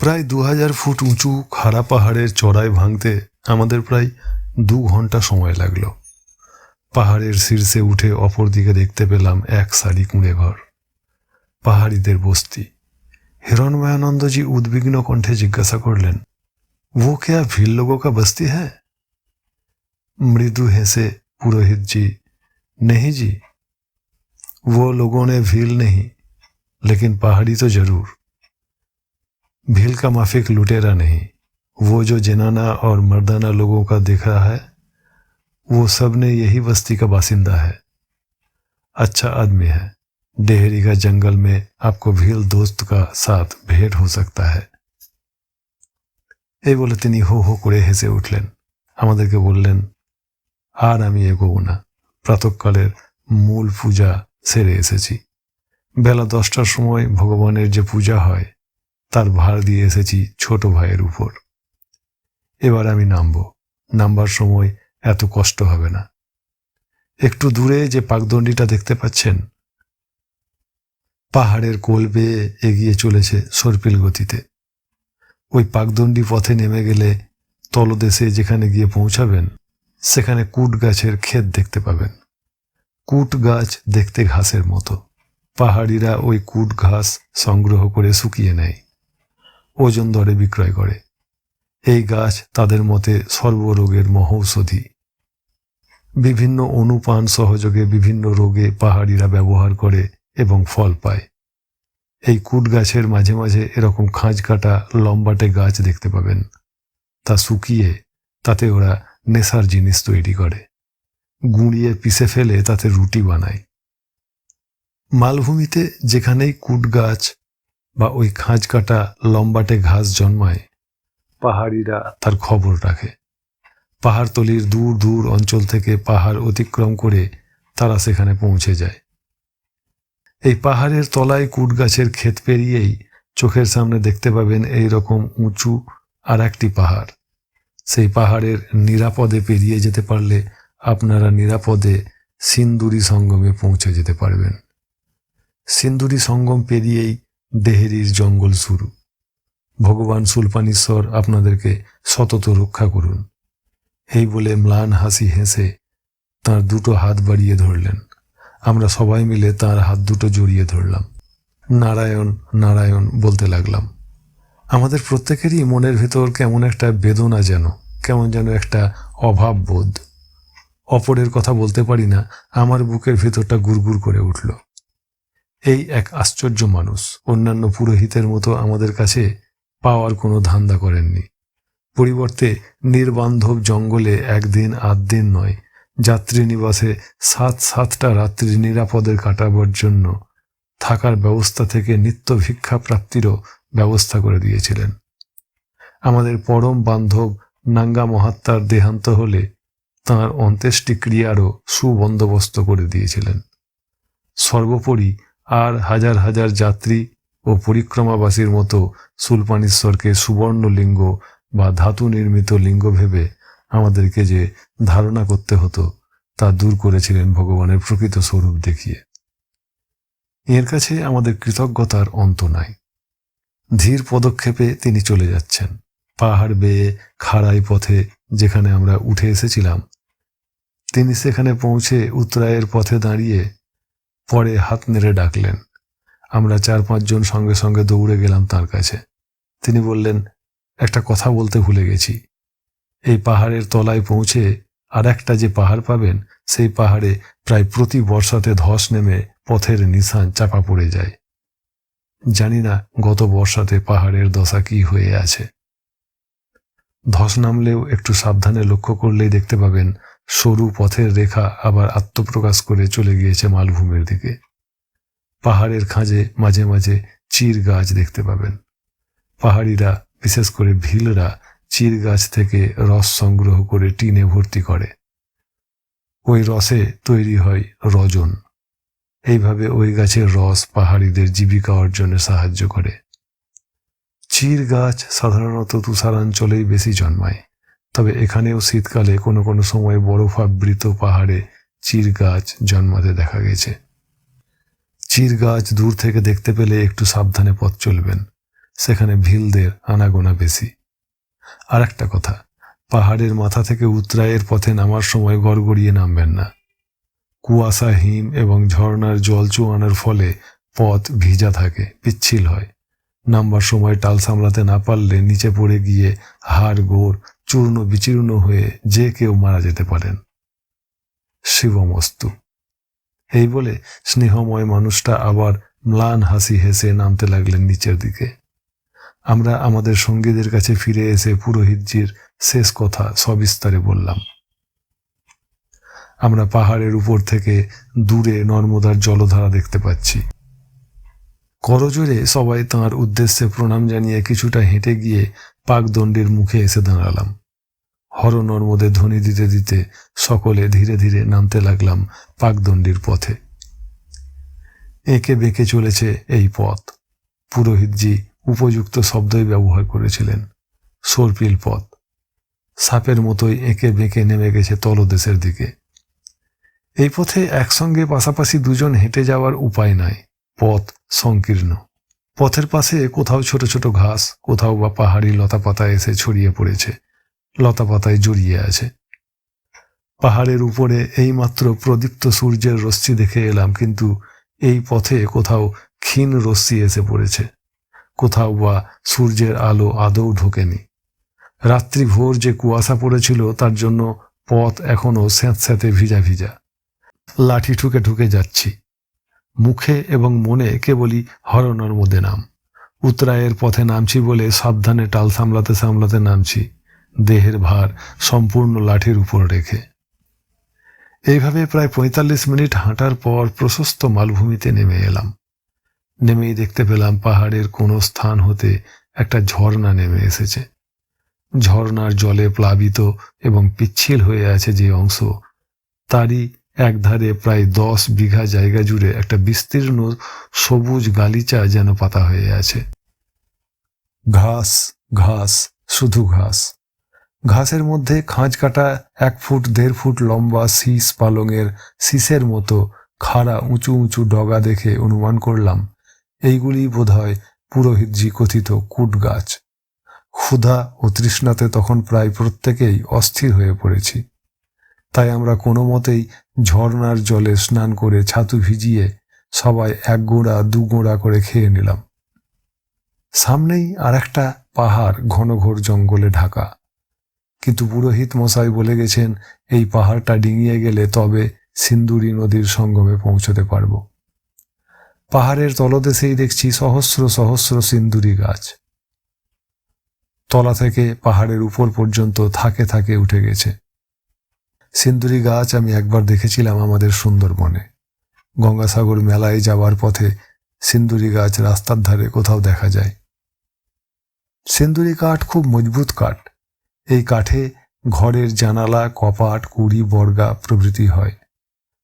প্রায় দু হাজার ফুট উঁচু খাড়া পাহাড়ের চড়াই ভাঙতে আমাদের প্রায় দু ঘন্টা সময় লাগলো পাহাড়ের শীর্ষে উঠে অপর দিকে দেখতে পেলাম এক সারি কুঁড়ে ঘর পাহাড়িদের বস্তি হিরণময়ানন্দজি উদ্বিগ্ন কণ্ঠে জিজ্ঞাসা করলেন वो क्या भील लोगों का बस्ती है मृदु हेसे पुरोहित जी नहीं जी वो लोगों ने भील नहीं लेकिन पहाड़ी तो जरूर भील का माफिक लुटेरा नहीं वो जो जनाना और मर्दाना लोगों का दिख रहा है वो सब ने यही बस्ती का बासिंदा है अच्छा आदमी है डेहरी का जंगल में आपको भील दोस्त का साथ भेंट हो सकता है এই বলে তিনি হো হো করে হেসে উঠলেন আমাদেরকে বললেন আর আমি এগোবো না প্রাতকালের মূল পূজা সেরে এসেছি বেলা দশটার সময় ভগবানের যে পূজা হয় তার ভার দিয়ে এসেছি ছোট ভাইয়ের উপর। এবার আমি নামব। নামবার সময় এত কষ্ট হবে না। একটু দূরে যে পাকদণ্ডিটা দেখতে পাচ্ছেন, পাহাড়ের কোল বেয়ে এগিয়ে চলেছে সর্পিল গতিতে। ওই পাকদণ্ডি পথে নেমে গেলে তলদেশে যেখানে গিয়ে পৌঁছাবেন, সেখানে কুট গাছের ক্ষেত দেখতে পাবেন। কুট গাছ দেখতে ঘাসের মতো। পাহাড়িরা ওই কুট ঘাস সংগ্রহ করে শুকিয়ে নেয়। ওজন দরে বিক্রয় করে। এই গাছ তাদের মতে সর্বরোগের মহৌষধি। বিভিন্ন অনুপান সহযোগে বিভিন্ন রোগে পাহাড়িরা ব্যবহার করে এবং ফল পায়। এই কুট গাছের মাঝে মাঝে এরকম খাঁজ কাটা লম্বাটে গাছ দেখতে পাবেন। তা শুকিয়ে তাতে ওরা নেশার জিনিস তৈরি করে। গুঁড়িয়ে পিষে ফেলে তাতে রুটি বানায়। মালভূমিতে যেখানেই কুট গাছ বা ওই খাঁজ কাটা লম্বাটে ঘাস জন্মায়, পাহাড়িরা তার খবর রাখে। পাহাড়তলির দূর দূর অঞ্চল থেকে পাহাড় অতিক্রম করে তারা সেখানে পৌঁছে যায়। এই পাহাড়ের তলায় কুট গাছের ক্ষেত পেরিয়েই চোখের সামনে দেখতে পাবেন এই রকম উঁচু আর একটি পাহাড়। সেই পাহাড়ের নিরাপদে পেরিয়ে যেতে পারলে আপনারা নিরাপদে সিন্দুরি সঙ্গমে পৌঁছে যেতে পারবেন। সিন্দুরি সঙ্গম পেরিয়েই দেহেরির জঙ্গল শুরু। ভগবান সুলপানীশ্বর আপনাদেরকে সতত রক্ষা করুন। এই বলে ম্লান হাসি হেসে তার দুটো হাত বাড়িয়ে ধরলেন। আমরা সবাই মিলে তার হাত দুটো জড়িয়ে ধরলাম। নারায়ণ নারায়ণ বলতে লাগলাম, আমাদের প্রত্যেকেরই মনের ভেতর কেমন একটা বেদনা যেন, কেমন যেন একটা অভাব বোধ। অপরের কথা বলতে পারি না, আমার বুকের ভেতরটা গুড়গুড় করে উঠল। এই এক আশ্চর্য মানুষ অন্যান্য পুরোহিতের মতো আমাদের কাছে পাওয়ার কোনো ধান্দা করেননি। পরিবর্তে নির্বান্ধব জঙ্গলে একদিন আধ দিন নয় যাত্রী নিবাসে সাত সাতটা রাত্রি নিরাপদে কাটাবার জন্য থাকার ব্যবস্থা থেকে নিত্য ভিক্ষা প্রাপ্তিরও ব্যবস্থা করে দিয়েছিলেন। আমাদের পরম বান্ধব নাঙ্গা মহাত্মার দেহান্ত হলে তাঁর অন্ত্যেষ্টিক্রিয়ারও সুবন্দোবস্ত করে দিয়েছিলেন। সর্বোপরি আর হাজার হাজার যাত্রী ও পরিক্রমাবাসীর মতো সুলপানীশ্বরকে সুবর্ণ লিঙ্গ বা ধাতু নির্মিত লিঙ্গ ভেবে আমাদেরকে যে ধারণা করতে হতো, তা দূর করেছিলেন ভগবানের প্রকৃত স্বরূপ দেখিয়ে। এর কাছে আমাদের কৃতজ্ঞতার অন্ত নাই। ধীর পদক্ষেপে তিনি চলে যাচ্ছেন। পাহাড় বেয়ে, খাড়াই পথে যেখানে আমরা উঠে এসেছিলাম, তিনি সেখানে পৌঁছে উত্তরায়ের পথে দাঁড়িয়ে পরে হাত নেড়ে ডাকলেন। আমরা চার পাঁচজন সঙ্গে সঙ্গে দৌড়ে গেলাম তার কাছে। তিনি বললেন, একটা কথা বলতে ভুলে গেছি। এই পাহাড়ের তলায় পৌঁছে আর একটা যে পাহাড় পাবেন, সেই পাহাড়ে প্রায় প্রতি বর্ষাতে ধস নেমে পথের নিশান চাপা পড়ে যায়। জানি না গত বর্ষাতে পাহাড়ের দশা কি হয়ে আছে। ধস নামলেও একটু সাবধানে লক্ষ্য করলেই দেখতে পাবেন সরু পথের রেখা আবার আত্মপ্রকাশ করে চলে গিয়েছে মালভূমির দিকে। পাহাড়ের খাঁজে মাঝে মাঝে চির গাছ দেখতে পাবেন। পাহাড়িরা, বিশেষ করে ভিলরা, চির গাছ থেকে রস সংগ্রহ করে টিনে ভর্তি করে। ওই রসে তৈরি হয় রজন। এইভাবে ওই গাছের রস পাহাড়িদের জীবিকা অর্জনে সাহায্য করে। চির গাছ সাধারণত তুষারাঞ্চলেই বেশি জন্মায়। তবে এখানেও শীতকালে কোনো কোনো সময় বরফাবৃত পাহাড়ে চির গাছ জন্মাতে দেখা গেছে। চির গাছ দূর থেকে দেখতে পেলে একটু সাবধানে পথ চলবেন। সেখানে ভিলদের আনাগোনা বেশি। আর একটা কথা, পাহাড়ের মাথা থেকে উত্তরায়ের পথে নামার সময় গড়গড়িয়ে নামবেন না। কুয়াশা, হিম এবং ঝর্ণার জল চুয়ানোর ফলে পথ ভিজা থাকে, পিচ্ছিল হয়। নামবার সময় টাল সামলাতে না পারলে নিচে পড়ে গিয়ে হাড় গোড় চূর্ণ বিচূর্ণ হয়ে যে কেউ মারা যেতে পারেন। শিবমস্তু। এই বলে স্নেহময় মানুষটা আবার ম্লান হাসি হেসে নামতে লাগলেন নিচের দিকে। আমরা আমাদের সঙ্গীদের কাছে ফিরে এসে পুরোহিতজির শেষ কথা সবিস্তারে বললাম। আমরা পাহাড়ের উপর থেকে দূরে নর্মদার জলধারা দেখতে পাচ্ছি। করজোরে সবাই তাঁর উদ্দেশ্যে প্রণাম জানিয়ে কিছুটা হেঁটে গিয়ে পাকদণ্ডের মুখে এসে দাঁড়ালাম। হর মধ্যে ধ্বনি দিতে দিতে সকলে ধীরে ধীরে নামতে লাগলাম পাকদণ্ডির পথে। এঁকে বেঁকে চলেছে এই পথ। পুরোহিতজি উপযুক্ত শব্দই ব্যবহার করেছিলেন। সর্পিল পথ। সাপের মতোই এঁকে বেঁকে নেমে গেছে তলদেশের দিকে। এই পথে একসঙ্গে পাশাপাশি দুজন হেঁটে যাওয়ার উপায় নাই। পথ সংকীর্ণ। পথের পাশে কোথাও ছোট ছোট ঘাস, কোথাও বা পাহাড়ি লতাপাতা এসে ছড়িয়ে পড়েছে। লতাপাতায় জড়িয়ে আছে। পাহাড়ের উপরে এইমাত্র প্রদীপ্ত সূর্যের রশ্মি দেখে এলাম, কিন্তু এই পথে কোথাও ক্ষীণ রশ্মি এসে পড়েছে। কোথাও বা সূর্যের আলো আদৌ ঢোকেনি। রাত্রি ভোর যে কুয়াশা পড়েছিল, তার জন্য পথ এখনও স্যাঁতস্যাঁতে ভিজা ভিজা। লাঠি ঠুকে ঠুকে যাচ্ছি। মুখে এবং মনে কেবলই হরণর মধ্যে নাম। উত্তরায়ের পথে নামছি বলে সাবধানে টাল সামলাতে সামলাতে নামছি। দেহের ভার সম্পূর্ণ লাঠির উপর রেখে। এইভাবে প্রায় পঁয়তাল্লিশ মিনিট হাঁটার পর প্রশস্ত মালভূমিতে নেমে এলাম। নেমেই দেখতে পেলাম পাহাড়ের কোনো স্থান হতে একটা ঝর্ণা নেমে এসেছে। ঝর্ণার জলে প্লাবিত এবং পিচ্ছিল হয়ে আছে যে অংশ, তারই একধারে প্রায় দশ বিঘা জায়গা জুড়ে একটা বিস্তীর্ণ সবুজ গালিচা যেন পাতা হয়ে আছে। ঘাস ঘাস, শুধু ঘাস। ঘাসের মধ্যে খাঁজ কাটা এক ফুট, দেড় ফুট লম্বা শীষ পালংয়ের শীষের মতো খাড়া উঁচু উঁচু ডগা দেখে অনুমান করলাম এইগুলি বোধহয় পুরোহিতজি কথিত কুট গাছ। ক্ষুধা ও তৃষ্ণাতে তখন প্রায় প্রত্যেকেই অস্থির হয়ে পড়েছি। তাই আমরা কোনো মতেই ঝর্নার জলে স্নান করে ছাতু ভিজিয়ে সবাই এক গোড়া, দু গোড়া করে খেয়ে নিলাম। সামনেই আর একটা পাহাড় ঘন ঘোর জঙ্গলে ঢাকা। কিন্তু পুরোহিত মশাই বলে গেছেন, এই পাহাড়টা ডিঙিয়ে গেলে তবে সিন্দুরি নদীর সঙ্গমে পৌঁছতে পারব। পাহাড়ের তলদেশেই দেখছি সহস্র সহস্র সিন্দুরি গাছ। তলা থেকে পাহাড়ের উপর পর্যন্ত থাকে থাকে উঠে গেছে। সিন্দুরি গাছ আমি একবার দেখেছিলাম আমাদের সুন্দরবনে। গঙ্গাসাগর মেলায় যাওয়ার পথে সিন্দুরি গাছ রাস্তার ধারে কোথাও দেখা যায়। সিন্দুরি কাঠ খুব মজবুত কাঠ। এই কাঠে ঘরের জানালা, কপাট, কুড়ি, বর্গা প্রভৃতি হয়।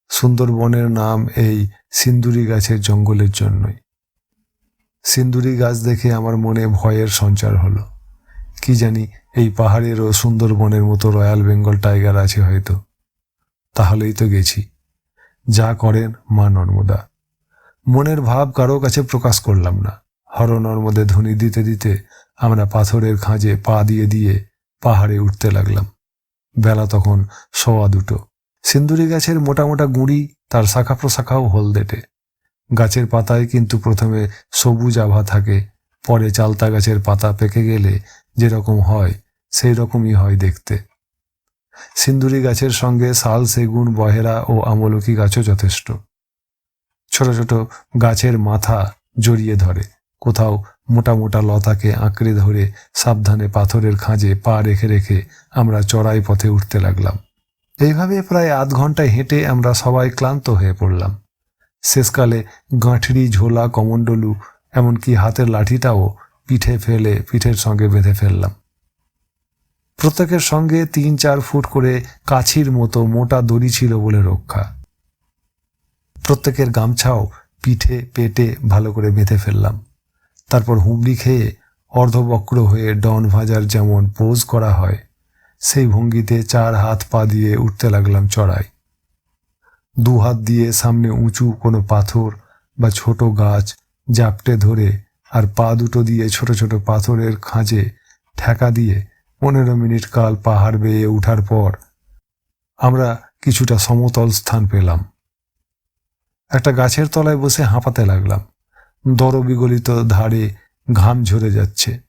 সুন্দরবনের নাম এই সিন্দুরি গাছের জঙ্গলের জন্যই। সিন্দুরি গাছ দেখে আমার মনে ভয়ের সঞ্চার হলো। কি জানি এই পাহাড়েরও সুন্দরবনের মতো রয়্যাল বেঙ্গল টাইগার আছে হয়তো। তাহলেই তো গেছি। যা করেন মা নর্মদা। মনের ভাব কারও কাছে প্রকাশ করলাম না। হর নর্মদে ধ্বনি দিতে দিতে আমরা পাথরের খাঁজে পা দিয়ে দিয়ে পাহাড়ে উঠতে লাগলাম। বেলা তখন সোয়া দুটো। সিন্দুরি গাছের মোটা মোটা গুঁড়ি তার শাখা প্রশাখাও হলদেটে। গাছের পাতায় কিন্তু প্রথমে সবুজ আভা থাকে, পরে চালতা গাছের পাতা পেকে গেলে যেরকম হয় সেই রকমই হয় দেখতে। সিন্দুরি গাছের সঙ্গে শাল, সেগুন, বহেরা ও আমলকি গাছও যথেষ্ট। ছোট ছোট গাছের মাথা জড়িয়ে ধরে। কোথাও মোটা মোটা লতাকে আঁকড়ে ধরে সাবধানে পাথরের খাঁজে পা রেখে রেখে আমরা চড়াই পথে উঠতে লাগলাম। এইভাবে প্রায় আধ ঘন্টায় হেঁটে আমরা সবাই ক্লান্ত হয়ে পড়লাম। শেষকালে গাঁঠরি, ঝোলা, কমণ্ডলু, এমনকি হাতের লাঠিটাও পিঠে ফেলে পিঠের সঙ্গে বেঁধে ফেললাম। প্রত্যেকের সঙ্গে তিন চার ফুট করে কাছির মতো মোটা দড়ি ছিল বলে রক্ষা। প্রত্যেকের গামছাও পিঠে, পেটে ভালো করে বেঁধে ফেললাম। তারপর হুমড়ি খেয়ে অর্ধবক্র হয়ে ডন ভাজার যেমন পোজ করা হয়, সেই ভঙ্গিতে চার হাত পা দিয়ে উঠতে লাগলাম চড়াই। দু হাত দিয়ে সামনে উঁচু কোনো পাথর বা ছোট গাছ জাপটে ধরে আর পা দুটো দিয়ে ছোট ছোট পাথরের খাঁজে ঠেকা দিয়ে পনেরো মিনিট কাল পাহাড় বেয়ে ওঠার পর আমরা কিছুটা সমতল স্থান পেলাম। একটা গাছের তলায় বসে হাঁপাতে লাগলাম। দরবিগলিত ধারে ঘাম ঝরে যাচ্ছে।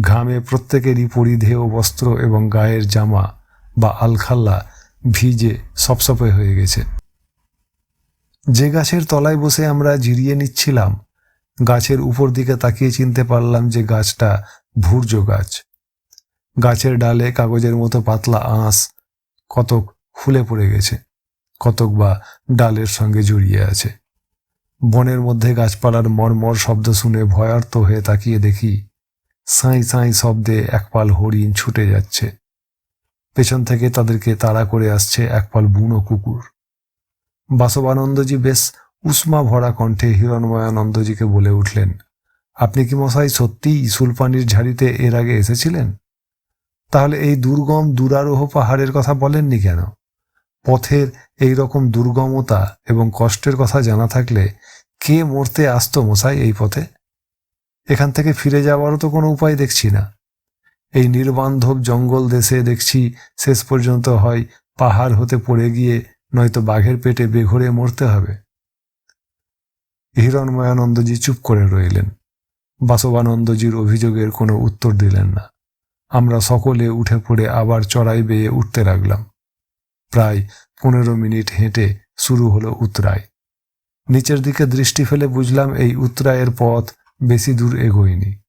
ঘামে প্রত্যেকেরই পরিধেয় বস্ত্র এবং গায়ের জামা বা আলখাল্লা ভিজে সপসপে হয়ে গেছে। যে গাছের তলায় বসে আমরা জিরিয়ে নিচ্ছিলাম, গাছের উপর দিকে তাকিয়ে চিনতে পারলাম যে গাছটা ভূর্য গাছ। গাছের ডালে কাগজের মতো পাতলা আঁশ কতক খুলে পড়ে গেছে, কতক বা ডালের সঙ্গে জড়িয়ে আছে। বনের মধ্যে গাছপালার মরমর শব্দ শুনে ভয়ার্ত হয়ে তাকিয়ে দেখি সাঁই সাঁই শব্দে একপাল হরিণ ছুটে যাচ্ছে। পেছন থেকে তাদেরকে তাড়া করে আসছে একপাল বুনো কুকুর। বাসবানন্দজি বেশ উষ্মা ভরা কণ্ঠে হিরণময়ানন্দজিকে বলে উঠলেন, আপনি কি মশাই সত্যিই সুলপানির ঝাড়িতে এর আগে এসেছিলেন? তাহলে এই দুর্গম দুরারোহ পাহাড়ের কথা বলেননি কেন? পথের এই রকম দুর্গমতা এবং কষ্টের কথা জানা থাকলে কে মরতে আসতো মশাই এই পথে? এখান থেকে ফিরে যাওয়ারও তো কোনো উপায় দেখছি না। এই নির্বান্ধব জঙ্গল দেশে দেখছি শেষ পর্যন্ত হয় পাহাড় হতে পড়ে গিয়ে নয়তো বাঘের পেটে বেঘরে মরতে হবে। হিরণময়ানন্দজি চুপ করে রইলেন। বাসবানন্দজির অভিযোগের কোনো উত্তর দিলেন না। আমরা সকলে উঠে পড়ে আবার চড়াই বেয়ে উঠতে লাগলাম। প্রায় পনেরো মিনিট হেঁটে শুরু হলো উতরাই। নিচের দিকে দৃষ্টি ফেলে বুঝলাম এই উতরায়ের পথ বেশি দূর এগোয়নি।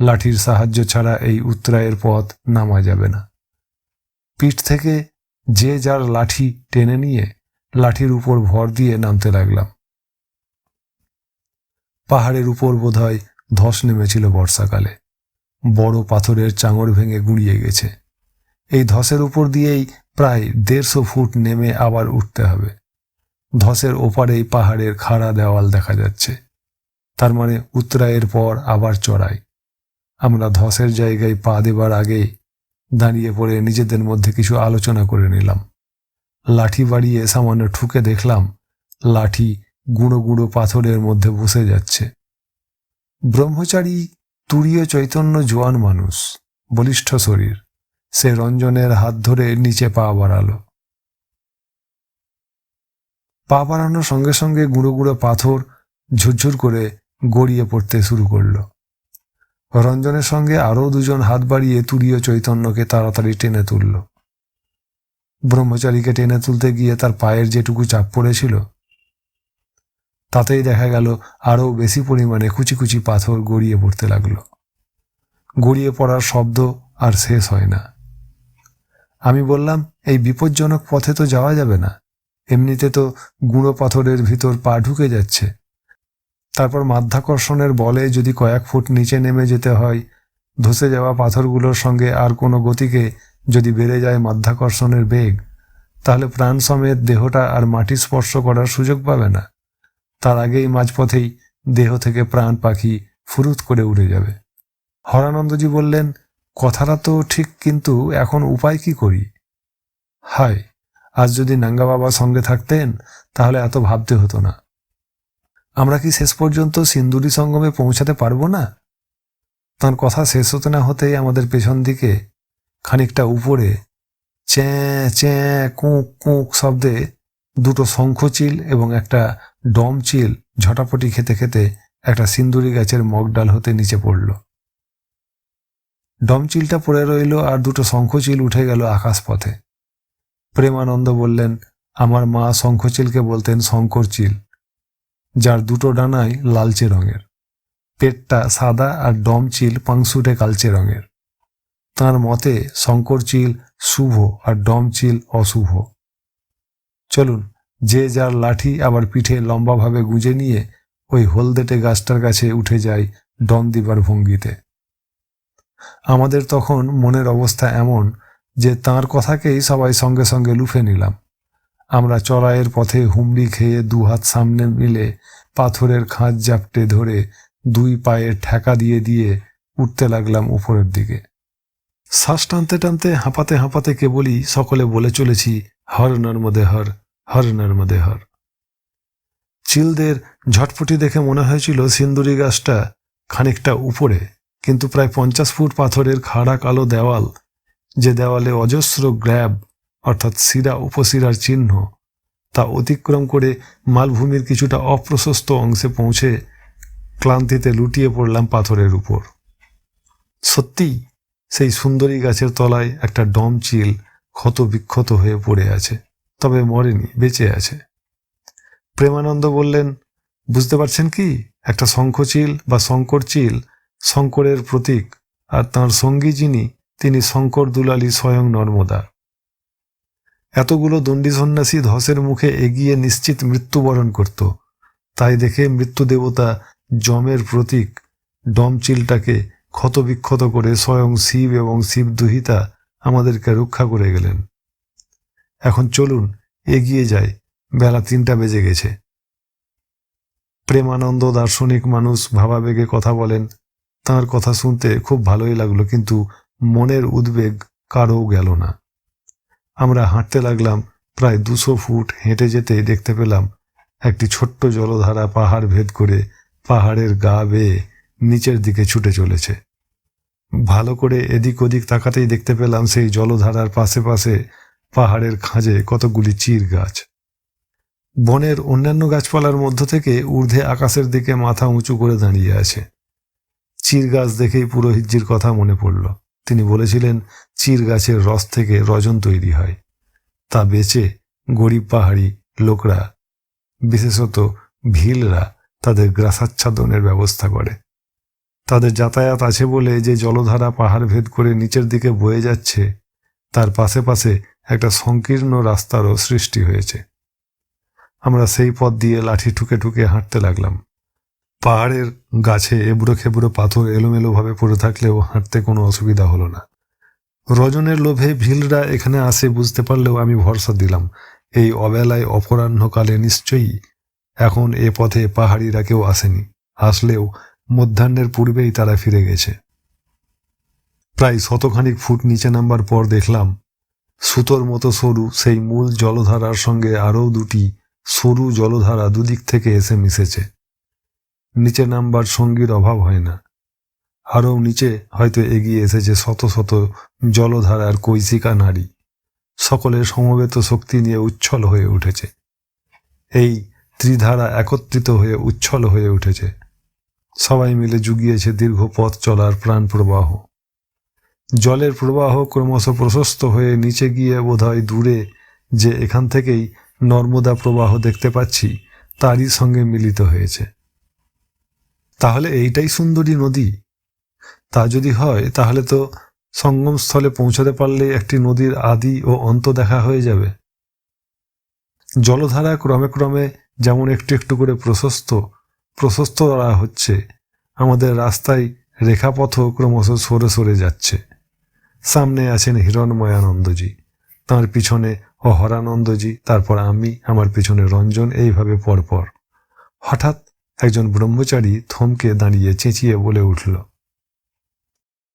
লাঠির সাহায্য ছাড়া এই উতরায়ের পথ নামা যাবে না। পিঠ থেকে যে যার লাঠি টেনে নিয়ে লাঠির উপর ভর দিয়ে নামতে লাগলাম। পাহাড়ের উপর বোধহয় ধস নেমেছিল বর্ষাকালে। বড় পাথরের চাঙড় ভেঙে গুঁড়িয়ে গেছে। এই ধসের উপর দিয়েই প্রায় দেড়শো ফুট নেমে আবার উঠতে হবে। ধসের ওপারেই পাহাড়ের খাড়া দেওয়াল দেখা যাচ্ছে। তার মানে উত্তরায়ের পর আবার চড়াই। আমরা ধসের জায়গায় পা দেবার আগেই দাঁড়িয়ে পড়ে নিজেদের মধ্যে কিছু আলোচনা করে নিলাম। লাঠি বাড়িয়ে সামান্য ঠুকে দেখলাম লাঠি গুঁড়ো গুঁড়ো পাথরের মধ্যে বসে যাচ্ছে। ব্রহ্মচারী তুরীয় চৈতন্য জোয়ান মানুষ, বলিষ্ঠ শরীর, সে রঞ্জনের হাত ধরে নিচে পা বাড়ালো। পা বাড়ানোর সঙ্গে সঙ্গে গুঁড়ো গুঁড়ো পাথর ঝুরঝুর করে গড়িয়ে পড়তে শুরু করল। রঞ্জনের সঙ্গে আরও দুজন হাত বাড়িয়ে তুরীয় চৈতন্যকে তাড়াতাড়ি টেনে তুলল। ব্রহ্মচারীকে টেনে তুলতে গিয়ে তার পায়ের যেটুকু চাপ পড়েছিল, তাতেই দেখা গেল আরও বেশি পরিমাণে কুচি কুচি পাথর গড়িয়ে পড়তে লাগল। গড়িয়ে পড়ার শব্দ আর শেষ হয় না। আমি বললাম, এই বিপজ্জনক পথে তো যাওয়া যাবে না। এমনিতে তো গুঁড়ো পাথরের ভিতর পা ঢুকে যাচ্ছে। তারপর মাধ্যাকর্ষণের বলে যদি কয়েক ফুট নিচে নেমে যেতে হয়, ধসে যাওয়া পাথরগুলোর সঙ্গে আর কোনো গতিকে যদি বেড়ে যায় মাধ্যাকর্ষণের বেগ, তাহলে প্রাণ সমেত দেহটা আর মাটি স্পর্শ করার সুযোগ পাবে না। তার আগেই মাঝপথেই দেহ থেকে প্রাণ পাখি ফুরুত করে উড়ে যাবে। হরানন্দজি বললেন, কথাটা তো ঠিক, কিন্তু এখন উপায় কি করি? হায় আজ যদি নাঙ্গা বাবা সঙ্গে থাকতেন, তাহলে এত ভাবতে হতো না। আমরা কি শেষ পর্যন্ত সিন্দুরি সঙ্গমে পৌঁছাতে পারব না? তার কথা শেষ হতে না হতেই আমাদের পেছন দিকে খানিকটা উপরে চ্যাঁ চ্যাঁ, কুঁক কুঁক শব্দে দুটো শঙ্খচিল এবং একটা ডম চিল ঝটাপটি খেতে খেতে একটা সিন্দুরি গাছের মগডাল হতে নিচে পড়ল। ডমচিলটা পড়ে রইল আর দুটো শঙ্খচিল উঠে গেল আকাশপথে। প্রেমানন্দ বললেন, আমার মা শঙ্খচিলকে বলতেন শঙ্কর চিল যার দুটো ডানাই লালচে রঙের। পেটটা সাদা আর ডম চিল পাংশুটে কালচে রঙের। তার মতে শঙ্কর চিল শুভ আর ডম চিল অশুভ। চলুন, যে যার লাঠি আবার পিঠে লম্বাভাবে গুঁজে নিয়ে ওই হলদেটে গাছটার কাছে উঠে যায় ডন দিবার ভঙ্গিতে। আমাদের তখন মনের অবস্থা এমন যে তার কথাকেই সবাই সঙ্গে সঙ্গে লুফে নিলাম। আমরা চড়াইয়ের পথে হুমড়ি খেয়ে দুহাত সামনে মিলে পাথরের খাঁজ জাপটে ধরে দুই পায়ে ঠেকা দিয়ে দিয়ে উঠতে লাগলাম উপরের দিকে। শ্বাস টানতে টানতে হাঁপাতে হাঁপাতে কেবলই সকলে বলে চলেছি, হর নর্মদে হর হর নর্মদে হর চিলদের ঝটপটি দেখে মনে হয়েছিল সিন্দুরি গাছটা খানিকটা উপরে, কিন্তু প্রায় পঞ্চাশ ফুট পাথরের খাড়া কালো দেওয়াল যে দেওয়ালে অজস্র গ্র্যাব, অর্থাৎ শিরা উপশিরার চিহ্ন, তা অতিক্রম করে মালভূমির কিছুটা অপ্রশস্ত অংশে পৌঁছে ক্লান্তিতে লুটিয়ে পড়লাম পাথরের উপর। সত্যি সেই সুন্দরী গাছের তলায় একটা ডম চিল ক্ষত বিক্ষত হয়ে পড়ে আছে, তবে মরেনি, বেঁচে আছে। প্রেমানন্দ বললেন, বুঝতে পারছেন কি? একটা শঙ্খচিল বা শঙ্কর চিল শঙ্করের প্রতীক, আর তাঁর সঙ্গী যিনি তিনি শঙ্কর দুলালী স্বয়ং নর্মদা। এতগুলো দণ্ডী সন্ন্যাসী ধসের মুখে এগিয়ে নিশ্চিত মৃত্যুবরণ করত। তাই দেখে মৃত্যু দেবতা যমের প্রতীক ডমচিলটাকে ক্ষতবিক্ষত করে স্বয়ং শিব এবং শিব দুহিতা আমাদেরকে রক্ষা করে গেলেন। এখন চলুন, এগিয়ে যাই। বেলা তিনটা বেজে গেছে। প্রেমানন্দ দার্শনিক মানুষ ভাবাবেগে কথা বলেন। তার কথা শুনতে খুব ভালোই লাগল, কিন্তু মনের উদ্বেগ কারও গেল না। আমরা হাঁটতে লাগলাম, প্রায় দুশো ফুট হেঁটে যেতে দেখতে পেলাম একটি ছোট্ট জলধারা পাহাড় ভেদ করে পাহাড়ের গা বেয়ে নিচের দিকে ছুটে চলেছে। ভালো করে এদিক ওদিক তাকাতেই দেখতে পেলাম সেই জলধারার পাশে পাশে পাহাড়ের খাঁজে কতগুলি চির গাছ। বনের অন্যান্য গাছপালার মধ্য থেকে ঊর্ধ্বে আকাশের দিকে মাথা উঁচু করে দাঁড়িয়ে আছে। চির গাছ দেখেই পুরোহিতজির কথা মনে পড়ল। তিনি বলেছিলেন, চির গাছের রস থেকে রজন তৈরি হয়, তা বেচে গরিব পাহাড়ি লোকরা, বিশেষত ভিলরা, তাদের গ্রাসাচ্ছাদনের ব্যবস্থা করে। তাদের যাতায়াত আছে বলে যে জলধারা পাহাড় ভেদ করে নিচের দিকে বয়ে যাচ্ছে, তার পাশে পাশে একটা সংকীর্ণ রাস্তারও সৃষ্টি হয়েছে। আমরা সেই পথ দিয়ে লাঠি ঠুকে ঠুকে হাঁটতে লাগলাম। পাহাড়ের গাছে এবড়ো খেবড়ো পাথর এলোমেলোভাবে পড়ে থাকলেও হাঁটতে কোনো অসুবিধা হলো না। রজনের লোভে ভিলরা এখানে আসে বুঝতে পারলেও আমি ভরসা দিলাম। এই অবেলায় অপরাহ্নকালে নিশ্চয়ই এখন এ পথে পাহাড়িরা কেউ আসেনি। আসলেও মধ্যাহ্নের পূর্বেই তারা ফিরে গেছে। প্রায় শতখানিক ফুট নিচে নামবার পর দেখলাম সুতোর মতো সরু সেই মূল জলধারার সঙ্গে আরও দুটি সরু জলধারা দুদিক থেকে এসে মিশেছে। নিচে নামবার সঙ্গীর অভাব হয় না। আরও নিচে হয়তো এগিয়ে এসেছে শত শত জলধারার কৈশিকা নারী। সকলের সমবেত শক্তি নিয়ে উচ্ছল হয়ে উঠেছে। এই ত্রিধারা একত্রিত হয়ে উচ্ছল হয়ে উঠেছে। সবাই মিলে জুগিয়েছে দীর্ঘ পথ চলার প্রাণ প্রবাহ। জলের প্রবাহ ক্রমশ প্রশস্ত হয়ে নিচে গিয়ে বোধহয় দূরে যে এখান থেকেই নর্মদা প্রবাহ দেখতে পাচ্ছি, তারই সঙ্গে মিলিত হয়েছে। তাহলে এইটাই সুন্দরী নদী। তা যদি হয়, তাহলে তো সঙ্গমস্থলে পৌঁছাতে পারলে একটি নদীর আদি ও অন্ত দেখা হয়ে যাবে। জলধারা ক্রমে ক্রমে যেমন একটু একটু করে প্রশস্ত প্রশস্ত করা হচ্ছে, আমাদের রাস্তায় রেখাপথও ক্রমশ সরে সরে যাচ্ছে। সামনে আছেন হিরণময়ানন্দজি, তাঁর পিছনে অহরানন্দজি, তারপর আমি, আমার পিছনে রঞ্জন, এইভাবে পরপর। হঠাৎ একজন ব্রহ্মচারী থমকে দাঁড়িয়ে চেঁচিয়ে বলে উঠল